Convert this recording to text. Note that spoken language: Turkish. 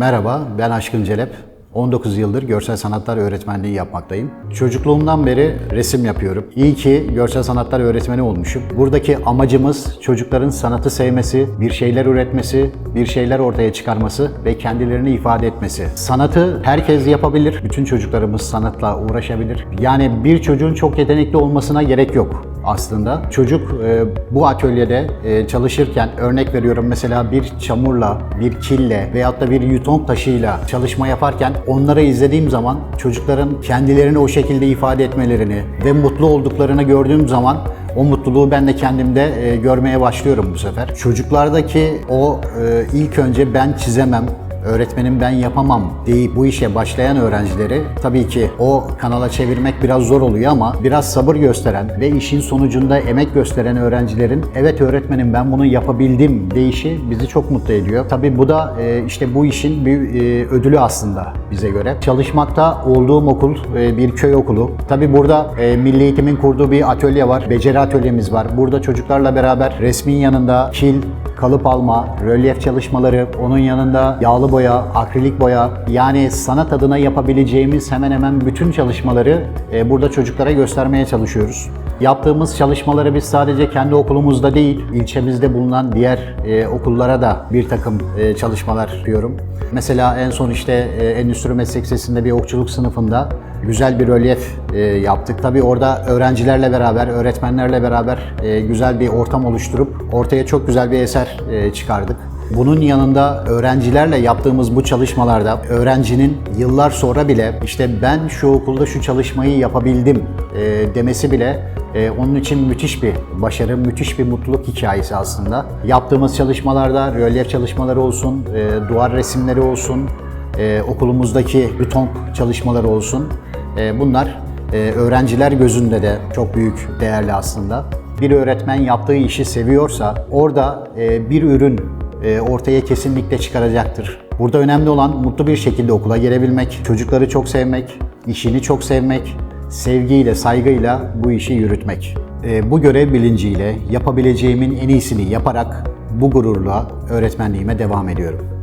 Merhaba, ben Aşkın Celep. 19 yıldır görsel sanatlar öğretmenliği yapmaktayım. Çocukluğumdan beri resim yapıyorum. İyi ki görsel sanatlar öğretmeni olmuşum. Buradaki amacımız çocukların sanatı sevmesi, bir şeyler üretmesi, bir şeyler ortaya çıkarması ve kendilerini ifade etmesi. Sanatı herkes yapabilir. Bütün çocuklarımız sanatla uğraşabilir. Yani bir çocuğun çok yetenekli olmasına gerek yok aslında. Çocuk e, bu atölyede e, çalışırken örnek veriyorum mesela bir çamurla, bir kille veyahut da bir yuton taşıyla çalışma yaparken onları izlediğim zaman çocukların kendilerini o şekilde ifade etmelerini ve mutlu olduklarını gördüğüm zaman o mutluluğu ben de kendimde e, görmeye başlıyorum bu sefer. Çocuklardaki o e, ilk önce ben çizemem, öğretmenim ben yapamam deyip bu işe başlayan öğrencileri tabii ki o kanala çevirmek biraz zor oluyor ama biraz sabır gösteren ve işin sonucunda emek gösteren öğrencilerin evet öğretmenim ben bunu yapabildim deyişi bizi çok mutlu ediyor. Tabii bu da e, işte bu işin bir e, ödülü aslında bize göre. Çalışmakta olduğum okul e, bir köy okulu. Tabii burada Milli Eğitim'in kurduğu bir atölye var. Beceri atölyemiz var. Burada çocuklarla beraber resmin yanında kil, kalıp alma, rölyef çalışmaları, onun yanında yağlı boya, akrilik boya yani sanat adına yapabileceğimiz hemen hemen bütün çalışmaları e, burada çocuklara göstermeye çalışıyoruz. Yaptığımız çalışmaları biz sadece kendi okulumuzda değil, ilçemizde bulunan diğer e, okullara da bir takım e, çalışmalar yapıyorum. Mesela en son işte e, Endüstri Meslek Lisesi'nde bir okçuluk sınıfında güzel bir rölyef e, yaptık. Tabii orada öğrencilerle beraber, öğretmenlerle beraber e, güzel bir ortam oluşturup ortaya çok güzel bir eser e, çıkardık. Bunun yanında öğrencilerle yaptığımız bu çalışmalarda öğrencinin yıllar sonra bile işte ben şu okulda şu çalışmayı yapabildim e, demesi bile e, onun için müthiş bir başarı, müthiş bir mutluluk hikayesi aslında. Yaptığımız çalışmalarda rölyef çalışmaları olsun, e, duvar resimleri olsun, e, okulumuzdaki beton çalışmaları olsun. E, bunlar e, öğrenciler gözünde de çok büyük değerli aslında. Bir öğretmen yaptığı işi seviyorsa orada e, bir ürün ortaya kesinlikle çıkaracaktır. Burada önemli olan mutlu bir şekilde okula gelebilmek, çocukları çok sevmek, işini çok sevmek, sevgiyle, saygıyla bu işi yürütmek. E, bu görev bilinciyle yapabileceğimin en iyisini yaparak bu gururla öğretmenliğime devam ediyorum.